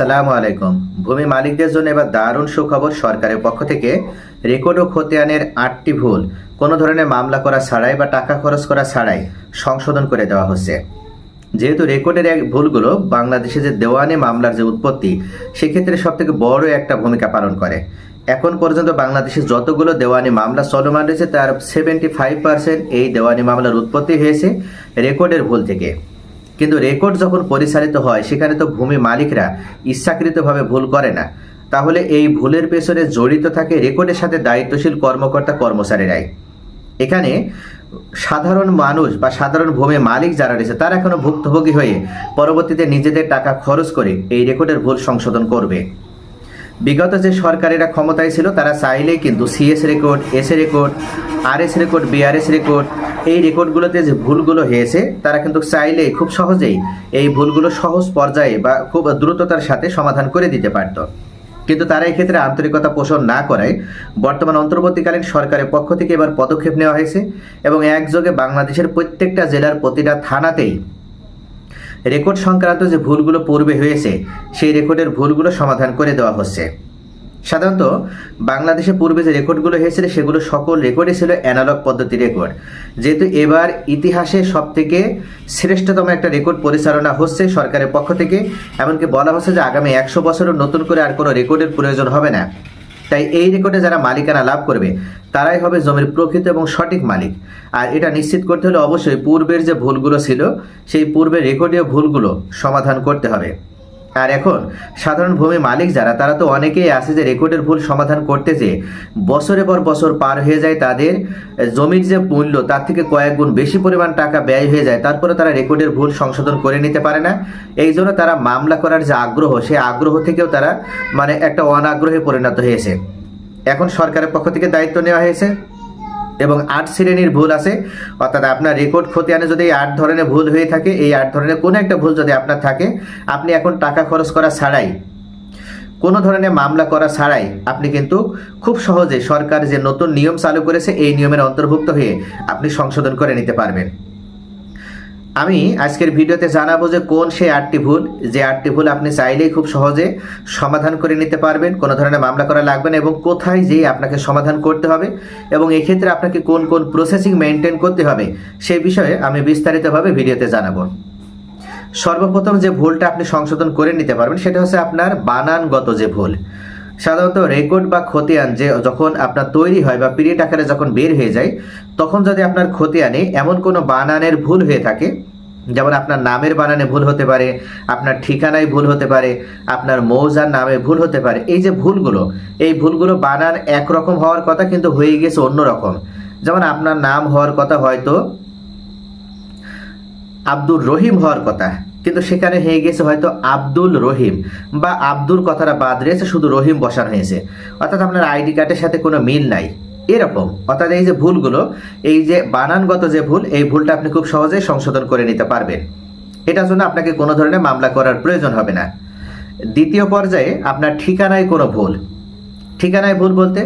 সালামু আলাইকুম। ভূমি মালিকদের জন্য এবার দারুণ সুখবর সরকারের পক্ষ থেকে। রেকর্ড ও খতিয়ানের আটটি ভুল, কোনো ধরনের মামলা করা ছাড়াই বা টাকা খরচ করা ছাড়াই সংশোধন করে দেওয়া হচ্ছে। যেহেতু রেকর্ডের এক ভুলগুলো বাংলাদেশে যে দেওয়ানি মামলার যে উৎপত্তি, সেক্ষেত্রে সব থেকে বড় একটা ভূমিকা পালন করে। এখন পর্যন্ত বাংলাদেশে যতগুলো দেওয়ানি মামলা চলমান রয়েছে, তার সেভেন্টি ফাইভ পার্সেন্ট এই দেওয়ানি মামলার উৎপত্তি হয়েছে রেকর্ডের ভুল থেকে। কিন্তু রেকর্ড যখন পরিচালিত হয়, সেখানে তো ভূমি মালিকরা ইচ্ছাকৃতভাবে ভুল করে না। তাহলে এই ভুলের পেছনে জড়িত থাকে রেকর্ডের সাথে দায়িত্বশীল কর্মকর্তা কর্মচারীরাই। এখানে সাধারণ মানুষ বা সাধারণ ভূমি মালিক যারা রয়েছে, তারা এখনও ভুক্তভোগী হয়ে পরবর্তীতে নিজেদের টাকা খরচ করে এই রেকর্ডের ভুল সংশোধন করবে। বিগত যে সরকারেরা ক্ষমতায় ছিল, তারা চাইলেই কিন্তু CS record S record R S record BRS record এই রেকর্ডগুলোতে যে ভুলগুলো হয়েছে, তারা কিন্তু চাইলেই খুব সহজেই এই ভুলগুলো সহজ পর্যায়ে বা খুব দ্রুততার সাথে সমাধান করে দিতে পারত। কিন্তু তারা এক্ষেত্রে আন্তরিকতা পোষণ না করায় বর্তমান অন্তর্বর্তীকালীন সরকারের পক্ষ থেকে এবার পদক্ষেপ নেওয়া হয়েছে এবং একযোগে বাংলাদেশের প্রত্যেকটা জেলার প্রতিটা থানাতেই রেকর্ড সংক্রান্ত যে ভুলগুলো পূর্বে হয়েছে, সেই রেকর্ডের ভুলগুলো সমাধান করে দেওয়া হচ্ছে। সাধারণত, বাংলাদেশে পূর্বে যে রেকর্ডগুলো হয়েছিল, সেগুলো সকল রেকর্ডই ছিল অ্যানালগ পদ্ধতি রেকর্ড। যেহেতু এবার ইতিহাসে সব থেকে শ্রেষ্ঠতম একটা রেকর্ড পরিচালনা হচ্ছে সরকারের পক্ষ থেকে, এমনকি বলা হচ্ছে যে আগামী একশো বছরও নতুন করে আর কোনো রেকর্ডের প্রয়োজন হবে না। তাই এই রেকর্ডে যারা মালিকানা লাভ করবে, তারাই হবে জমির প্রকৃত এবং সঠিক মালিক। আর এটা নিশ্চিত করতে হলে অবশ্যই পূর্বের যে ভুলগুলো ছিল, সেই পূর্বের রেকর্ডীয় ভুলগুলো সমাধান করতে হবে। আর এখন সাধারণ ভূমি মালিক যারা, তারা তো অনেকেই আছে যে রেকর্ডের ভুল সমাধান করতে যে বছরের পর বছর পার হয়ে যায় তাদের জমির যে মূল্য, তার থেকে কয়েক গুণ বেশি পরিমাণ টাকা ব্যয় হয়ে যায়, তারপরে তারা রেকর্ডের ভুল সংশোধন করে নিতে পারে না। এই জন্য তারা মামলা করার যে আগ্রহ, সেই আগ্রহ থেকেও তারা মানে একটা অনাগ্রহে পরিণত হয়েছে। এখন সরকারের পক্ষ থেকে দায়িত্ব নেওয়া হয়েছে। এবং আট শ্রেণির ভুল আছে, অর্থাৎ আপনার রেকর্ড খতিয়ানে যদি আট ধরনের ভুল হয়ে থাকে, এই আট ধরনের কোনো একটা ভুল যদি আপনার থাকে, আপনি এখন টাকা খরচ করা ছাড়াই, কোনো ধরনের মামলা করা ছাড়াই আপনি কিন্তু খুব সহজে সরকার যে নতুন নিয়ম চালু করেছে, এই নিয়মের অন্তর্ভুক্ত হয়ে আপনি সংশোধন করে নিতে পারবেন। আমি আজকের ভিডিওতে জানাব যে কোন সেই আটটি ভুল। যে আটটি ভুল আপনি চাইলেই খুব সহজে সমাধান করে নিতে পারবেন, কোনো ধরনের মামলা করা লাগবে না এবং কোথায় যেয়ে আপনাকে সমাধান করতে হবে এবং এক্ষেত্রে আপনাকে কোন কোন প্রসেসিং মেনটেন করতে হবে সেই বিষয়ে আমি বিস্তারিতভাবে ভিডিওতে জানাব। সর্বপ্রথম যে ভুলটা আপনি সংশোধন করে নিতে পারবেন সেটা হচ্ছে আপনার বানানগত যে ভুল। সাধারণত রেকর্ড বা খতিয়ান যে যখন আপনার তৈরি হয় বা পিরিয়ড আকারে যখন বের হয়ে যায়, তখন যদি আপনার খতিয়ানে এমন কোনো বানানের ভুল হয়ে থাকে, যেমন আপনার নামের বানানে ভুল হতে পারে, আপনার ঠিকানায় ভুল হতে পারে, আপনার মৌজার নামে ভুল হতে পারে, এই যে ভুলগুলো, এই ভুলগুলো বানান একরকম হওয়ার কথা কিন্তু হয়ে গেছে অন্যরকম। যেমন আপনার নাম হওয়ার কথা হয়তো আব্দুর রহিম হওয়ার কথা কিন্তু সেখানে হয়ে গেছে হয়তো আব্দুল রহিম। বা আব্দুল কথাটা বাদ রয়েছে শুধু রহিম বসানো হয়েছে। অর্থাৎ আপনার আইডি কার্ডের সাথে কোনো মিল নাই। এরকম। অর্থাৎ এই যে ভুলগুলো, এই যে বানানগত যে ভুল, এই ভুলটা আপনি খুব সহজেই সংশোধন করে নিতে পারবেন। এটার জন্য আপনাকে কোনো ধরনের মামলা করার প্রয়োজন হবে না। দ্বিতীয় পর্যায়ে আপনার ঠিকানায় কোনো ভুল। ঠিকানায় ভুল বলতে,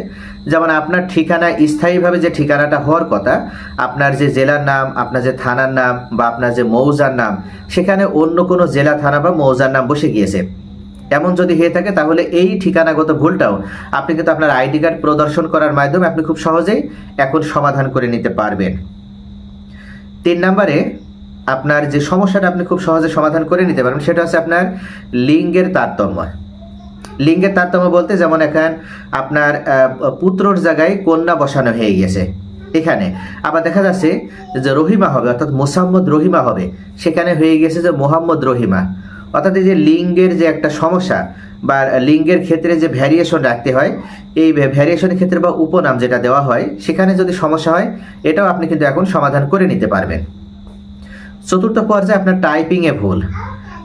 যেমন আপনার ঠিকানায় স্থায়ীভাবে যে ঠিকানাটা হওয়ার কথা, আপনার যে জেলার নাম, আপনার যে থানার নাম বা আপনার যে মৌজার নাম, সেখানে অন্য কোনো জেলা, থানা বা মৌজার নাম বসে গিয়েছে। এমন যদি হয়ে থাকে, তাহলে এই ঠিকানাগত ভুলটাও আপনি কিন্তু আপনার আইডি কার্ড প্রদর্শন করার মাধ্যমে আপনি খুব সহজেই এখন সমাধান করে নিতে পারবেন। তিন নম্বরে, আপনার যে সমস্যাটা আপনি খুব সহজে সমাধান করে নিতে পারবেন, সেটা হচ্ছে আপনার লিঙ্গের তারতম্য। লিঙ্গের তারতম্য বলতে যেমন এখন আপনার পুত্রর জায়গায় কন্যা বসানো হয়ে গেছে এখানে আবার দেখা যাচ্ছে যে রহিমা হবে, অর্থাৎ মোসাম্মদ রহিমা হবে। সেখানে হয়ে গেছে যে মোহাম্মদ রহিমা। অর্থাৎ এই যে লিঙ্গের যে একটা সমস্যা বা লিঙ্গের ক্ষেত্রে যে ভ্যারিয়েশন রাখতে হয়, এই ভ্যারিয়েশনের ক্ষেত্রে বা উপনাম যেটা দেওয়া হয়, সেখানে যদি সমস্যা হয়, এটাও আপনি কিন্তু এখন সমাধান করে নিতে পারবেন। চতুর্থ পর্যায়ে আপনার টাইপিংয়ে ভুল।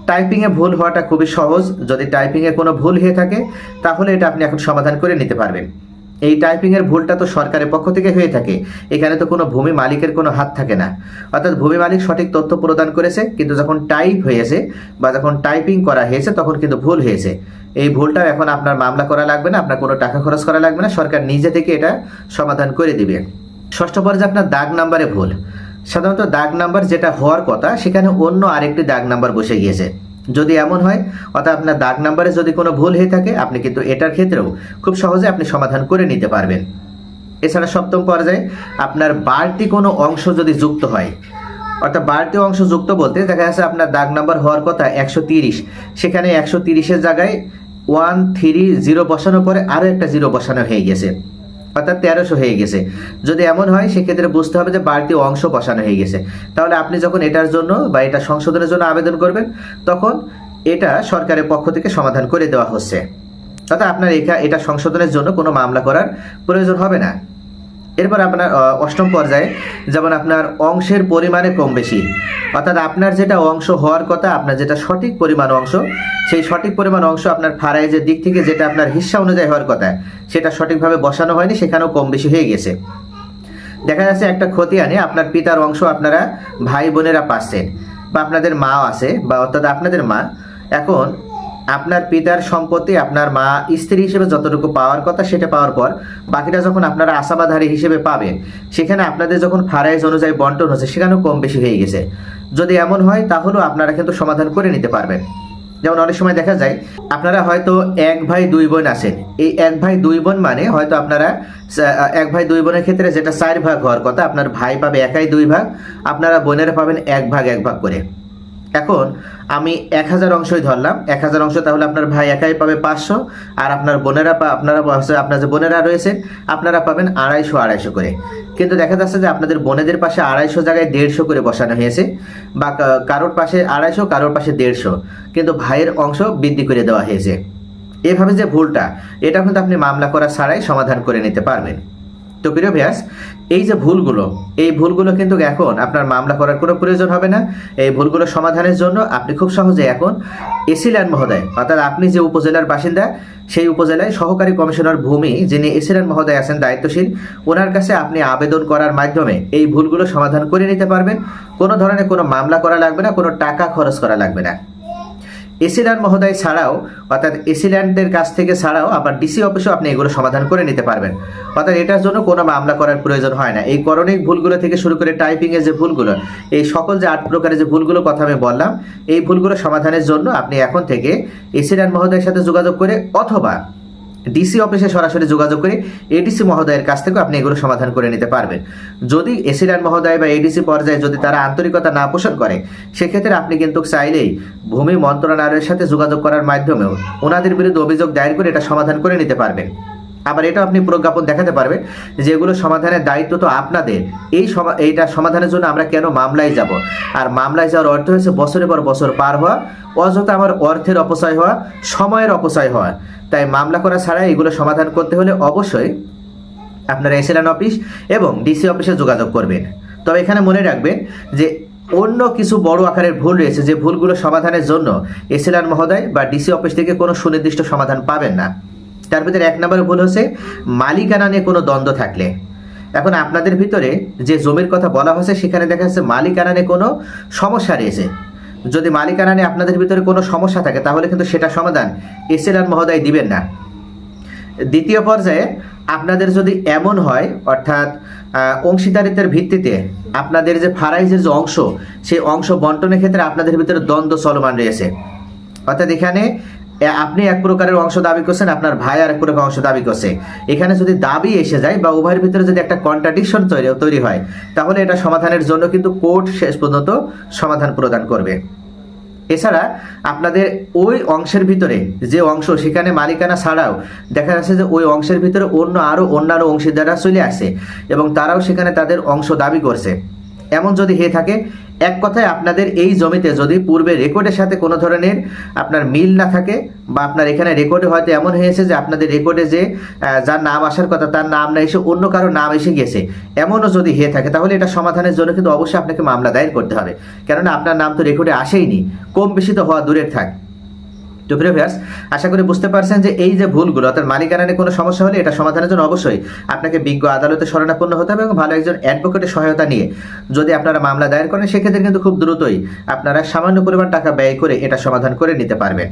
টাইপিংয়ে ভুল হওয়াটা খুবই সহজ। যদি টাইপিংয়ে কোনো ভুল হয়ে থাকে, তাহলে এটা আপনি এখন সমাধান করে নিতে পারবেন। এই টাইপিংয়ের ভুলটা তো সরকারের পক্ষ থেকে হয়ে থাকে। এখানে তো কোনো ভূমি মালিকের কোনো হাত থাকে না। অর্থাৎ ভূমি মালিক সঠিক তথ্য প্রদান করেছে, কিন্তু যখন টাইপ হয়েছে বা যখন টাইপিং করা হয়েছে, তখন কিন্তু ভুল হয়েছে। এই ভুলটাও এখন আপনার মামলা করা লাগবে না, আপনার কোনো টাকা খরচ করা লাগবে না, সরকার নিজে থেকে এটা সমাধান করে দিবে। ষষ্ঠ পর্যায়ে আপনার দাগ নাম্বারে ভুল। সাধারণত দাগ নাম্বার যেটা হওয়ার কথা, সেখানে অন্য আরেকটি দাগ নাম্বার বসে গিয়েছে। যদি এমন হয়, অর্থাৎ আপনার দাগ নাম্বারে যদি কোনো ভুল হয়ে থাকে, আপনি কিন্তু এটার ক্ষেত্রেও খুব সহজে আপনি সমাধান করে নিতে পারবেন। এছাড়া সপ্তম পর্যায়ে আপনার বাড়তি কোনো অংশ যদি যুক্ত হয়, অর্থাৎ বাড়তি অংশ যুক্ত বলতে দেখা যাচ্ছে আপনার দাগ নাম্বার হওয়ার কথা একশো তিরিশ। সেখানে একশো তিরিশের জায়গায় ওয়ান থ্রি জিরো বসানোর পরে আরও একটা জিরো বসানো হয়ে গেছে। অর্থাৎ তেরোশো হয়ে গেছে। যদি এমন হয়, সেক্ষেত্রে বুঝতে হবে যে বাড়তি অংশ বসানো হয়ে গেছে। তাহলে আপনি যখন এটার জন্য বা এটা সংশোধনের জন্য আবেদন করবেন, তখন এটা সরকারের পক্ষ থেকে সমাধান করে দেওয়া হচ্ছে। অর্থাৎ আপনার এটা সংশোধনের জন্য কোনো মামলা করার প্রয়োজন হবে না। এরপর আপনার অষ্টম পর্যায়ে যেমন আপনার অংশের পরিমাণে কম বেশি, অর্থাৎ আপনার যেটা অংশ হওয়ার কথা, আপনার যেটা সঠিক পরিমাণ অংশ, সেই সঠিক পরিমাণ অংশ আপনার ফারাইজের দিক থেকে যেটা আপনার হিস্সা অনুযায়ী হওয়ার কথা, সেটা সঠিকভাবে বসানো হয়নি, সেখানেও কম বেশি হয়ে গেছে। দেখা যাচ্ছে একটা ক্ষতি আনে আপনার পিতার অংশ আপনারা ভাই বোনেরা পাচ্ছেন, বা আপনাদের মাও আছে, বা অর্থাৎ আপনাদের মা, এখন আপনার পিতার সম্পত্তি, আপনার মা, স্ত্রী হিসেবে যতটুকু পাওয়ার কথা সেটা পাওয়ার পর বাকিটা যখন আপনারা আশাবাধারী হিসেবে পাবেন সেখানে আপনাদের যখন ফারাইজ অনুযায়ী বন্টন হচ্ছে, সেখানেও কম বেশি হয়ে গেছে। যদি এমন হয়, তাহলেও আপনারা কিন্তু সমাধান করে নিতে পারবেন। যেমন অনেক সময় দেখা যায়, আপনারা হয়তো এক ভাই দুই বোন আছেন। এই এক ভাই দুই বোন মানে হয়তো আপনারা এক ভাই দুই বোনের ক্ষেত্রে যেটা চার ভাগ হওয়ার কথা, আপনার ভাই পাবে একাই দুই ভাগ, আপনারা বোনেরা পাবেন এক ভাগ এক ভাগ করে। এখন আমি এক হাজার অংশই ধরলাম। এক হাজার অংশ তাহলে আপনার ভাই একাই পাবে পাঁচশো, আর আপনার বোনেরা পা- আপনারা আপনার যে বোনেরা রয়েছেন আপনারা পাবেন আড়াইশো আড়াইশো করে। কিন্তু দেখা যাচ্ছে যে আপনাদের বোনেদের পাশে আড়াইশো জায়গায় দেড়শো করে বসানো হয়েছে, বা কারোর পাশে আড়াইশো, কারোর পাশে দেড়শো। কিন্তু ভাইয়ের অংশ বৃদ্ধি করে দেওয়া হয়েছে। এভাবে যে ভুলটা, এটা কিন্তু আপনি মামলা করা ছাড়াই সমাধান করে নিতে পারবেন। তো প্রিয় ভ্যাস এই যে ভুলগুলো, এই ভুলগুলো কিন্তু এখন আপনার মামলা করার কোনো প্রয়োজন হবে না। এই ভুলগুলো সমাধানের জন্য আপনি খুব সহজে এখন এসিল্যান্ড মহোদয়, অর্থাৎ আপনি যে উপজেলার বাসিন্দা, সেই উপজেলায় সহকারী কমিশনার ভূমি যিনি এসিল্যান্ড মহোদয় আছেন, দায়িত্বশীল, ওনার কাছে আপনি আবেদন করার মাধ্যমে এই ভুলগুলো সমাধান করে নিতে পারবেন। কোনো ধরনের কোনো মামলা করা লাগবে না, কোনো টাকা খরচ করা লাগবে না। এসিল্যান্ড মহোদয় ছাড়াও, অর্থাৎ এসিল্যান্ডদের কাছ থেকে ছাড়াও আবার ডিসি অফিসেও আপনি এগুলো সমাধান করে নিতে পারবেন। অর্থাৎ এটার জন্য কোনো মামলা করার প্রয়োজন হয় না। এই করণিক ভুলগুলো থেকে শুরু করে টাইপিংয়ের যে ভুলগুলো, এই সকল যে আট প্রকারের যে ভুলগুলো কথা আমি বললাম, এই ভুলগুলো সমাধানের জন্য আপনি এখন থেকে এসিল্যান্ড মহোদয়ের সাথে যোগাযোগ করে অথবা ডিসি অফিসে সরাসরি যোগাযোগ করে এডিসি মহোদয়ের কাছ থেকে আপনি এগুলো সমাধান করে নিতে পারবেন। যদি এসিল্যান্ড মহোদয় বা এডিসি পর্যায়ে যদি তারা আন্তরিকতা না পোষণ করে, সেক্ষেত্রে আপনি কিন্তু চাইলেই ভূমি মন্ত্রণালয়ের সাথে যোগাযোগ করার মাধ্যমেও ওনাদের বিরুদ্ধে অভিযোগ দায়ের করে এটা সমাধান করে নিতে পারবেন। আবার এটা আপনি প্রজ্ঞাপন দেখাতে পারবেন যে এগুলো সমাধানের দায়িত্ব তো আপনাদের। এই এইটা সমাধানের জন্য আমরা কেন মামলায় যাব? আর মামলায় যাওয়ার অর্থ হয়েছে বছরের পর বছর পার হওয়া, অযথা আমার অর্থের অপচয় হওয়া, সময়ের অপচয় হওয়া। তাই মামলা করা ছাড়া এগুলো সমাধান করতে হলে অবশ্যই আপনারা এসএলএন অফিস এবং ডিসি অফিসে যোগাযোগ করবেন। তবে এখানে মনে রাখবেন যে অন্য কিছু বড় আকারের ভুল রয়েছে, যে ভুলগুলো সমাধানের জন্য এসএলআর মহোদয় বা ডিসি অফিস থেকে কোনো সুনির্দিষ্ট সমাধান পাবেন না। তার ভিতরে এক নম্বরে ভুল হচ্ছে, মালিকানা নিয়ে কোনো দ্বন্দ্ব থাকলে। এখন আপনাদের ভিতরে যে জমির কথা বলা হয়েছে সেখানে দেখা যাচ্ছে মালিকানা নিয়ে কোনো সমস্যা রয়েছে। যদি মালিকানা নিয়ে আপনাদের ভিতরে কোনো সমস্যা থাকে, তাহলে কিন্তু সেটা সমাধান এসএলআর মহোদয় দিবেন না। দ্বিতীয় পর্যায়ে, আপনাদের যদি এমন হয়, অর্থাৎ অংশীদারিত্বের ভিত্তিতে আপনাদের যে ফারাইজের যে অংশ, সেই অংশ বন্টনের ক্ষেত্রে আপনাদের ভিতরে দ্বন্দ্ব চলমান রয়েছে। অর্থাৎ এখানে আপনি এক প্রকারের অংশ দাবি করছেন, আপনার ভাই আর এক প্রকার অংশ দাবি করছে। এখানে যদি দাবি এসে যায় বা উভয়ের ভিতরে যদি একটা কন্ট্রাডিকশন তৈরি তৈরি হয়, তাহলে এটা সমাধানের জন্য কিন্তু কোর্ট শেষ পর্যন্ত সমাধান প্রদান করবে। এছাড়া আপনাদের ওই অংশের ভিতরে যে অংশ, সেখানে মালিকানা ছাড়াও দেখা যাচ্ছে যে ওই অংশের ভিতরে অন্য আরও অন্যান্য অংশীদাররা চলে আসে এবং তারাও সেখানে তাদের অংশ দাবি করছে। এমন যদি হয়ে থাকে এক কথায় আপনাদের এই জমিতে যদি পূর্বে রেকর্ডের সাথে কোনো ধরনের আপনার মিল না থাকে বা আপনার এখানে রেকর্ডে হয়তো এমন হয়েছে যে আপনাদের রেকর্ডে যে যার নাম আসার কথা, তার নাম না এসে অন্য কারও নাম এসে গেছে এমনও যদি হয়ে থাকে, তাহলে এটা সমাধানের জন্য কিন্তু অবশ্যই আপনাকে মামলা দায়ের করতে হবে। কেননা আপনার নাম তো রেকর্ডে আসেইনি, কম বেশি তো হওয়া দূরের থাক। তো প্রিয় ভিউয়ার্স, আশা করি বুঝতে পারছেন যে এই যে ভুলগুলো অর্থাৎ মালিকানা নিয়ে কোনো সমস্যা হলে এটা সমাধানের জন্য অবশ্যই আপনাকে বিজ্ঞ আদালতে শরণাপন্ন হতে হবে এবং ভালো একজন অ্যাডভোকেটের সহায়তা নিয়ে যদি আপনারা মামলা দায়ের করেন সেক্ষেত্রে কিন্তু খুব দ্রুতই আপনারা সামান্য পরিমাণ টাকা ব্যয় করে এটা সমাধান করে নিতে পারবেন।